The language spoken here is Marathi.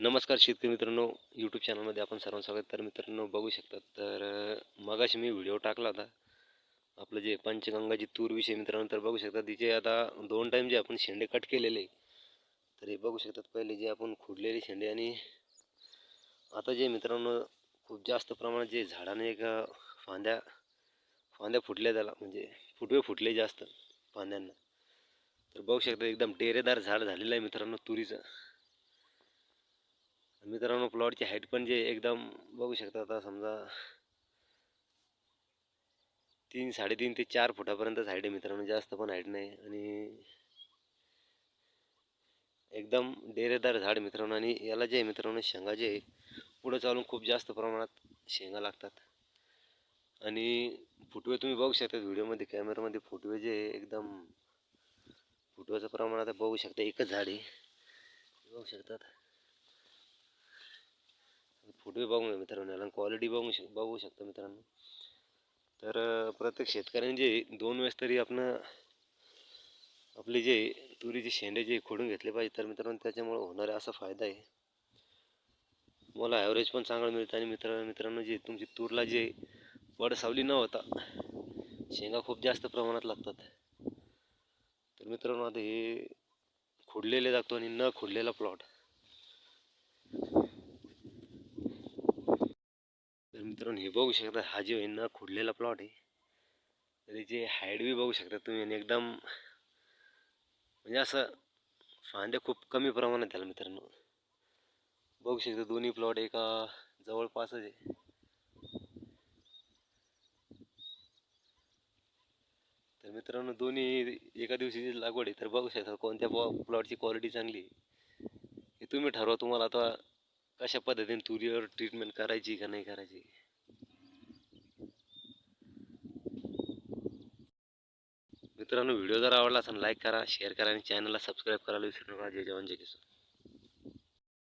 नमस्कार शेतकरी मित्रांनो यूट्यूब चॅनलमध्ये आपण सर्वांचं स्वागत. तर मित्रांनो बघू शकतात तर मगाशी मी व्हिडिओ टाकला होता. आपलं जे पंचगंगाची तूरविषयी मित्रांनो तर बघू शकता तिचे आता दोन टाईम जे आपण शेंडे कट केलेले तर हे बघू शकतात पहिले जे आपण खुडलेले शेंडे आणि आता जे मित्रांनो खूप जास्त प्रमाणात जे झाडाने एक फांद्या फांद्या फुटल्या त्याला म्हणजे फुटवे फुटले जास्त फांद्यांना. तर बघू शकता एकदम डेरेदार झाड झालेलं आहे मित्रांनो तुरीचं. मित्रांनो प्लॉटची हाईट पण जे एकदम बघू शकता आता समजा तीन साडेतीन ते चार फुटापर्यंतच हाईट आहे मित्रांनो जास्त पण हाईट नाही. आणि एकदम डेरेदार झाड मित्रांनो आणि याला जे आहे मित्रांनो शेंगा जे आहे पुढं चालून खूप जास्त प्रमाणात शेंगा लागतात. आणि फुटवे तुम्ही बघू शकता व्हिडिओमध्ये कॅमेरामध्ये फुटवे जे आहे एकदम फुटव्याचं प्रमाण आता बघू शकता एकच झाड आहे. बघू शकतात. फुटवे बघू नये मित्रांनो याला क्वालिटी बघू शक बघू शकता मित्रांनो. तर प्रत्येक शेतकऱ्याने जे दोन वेळेस तरी आपण आपले जे तुरीचे शेंडे जे खोडून घेतले पाहिजे तर मित्रांनो त्याच्यामुळे होणारा असा फायदा आहे. मला ॲव्हरेज पण चांगलं मिळतं आणि मित्र मित्रांनो जे तुमची तूरला जे पडसावली न होता शेंगा खूप जास्त प्रमाणात लागतात. तर मित्रांनो आता हे खुडलेले जातो आणि न खुडलेला प्लॉट तर मित्रांनो हे बघू शकता हा जो ना न खुडलेला प्लॉट आहे. तर जे हाईट बी बघू शकता तुम्ही आणि एकदम म्हणजे असं फांद्या खूप कमी प्रमाणात त्याला मित्रांनो. बघू शकता दोन्ही प्लॉट एका जवळपासच आहे. तर मित्रांनो दोन्ही एका दिवशीची लागवड आहे तर बघू शकता कोणत्या प्लॉटची क्वालिटी चांगली आहे. हे तुम्ही ठरवा तुम्हाला आता कशा पद्धतीने तुरीवर ट्रीटमेंट करायची का नाही करायची. मित्रांनो व्हिडिओ जर आवडला असेल लाईक करा शेअर करा आणि चॅनलला सबस्क्राईब करायला विसरू नका. जय जवान जय किसान.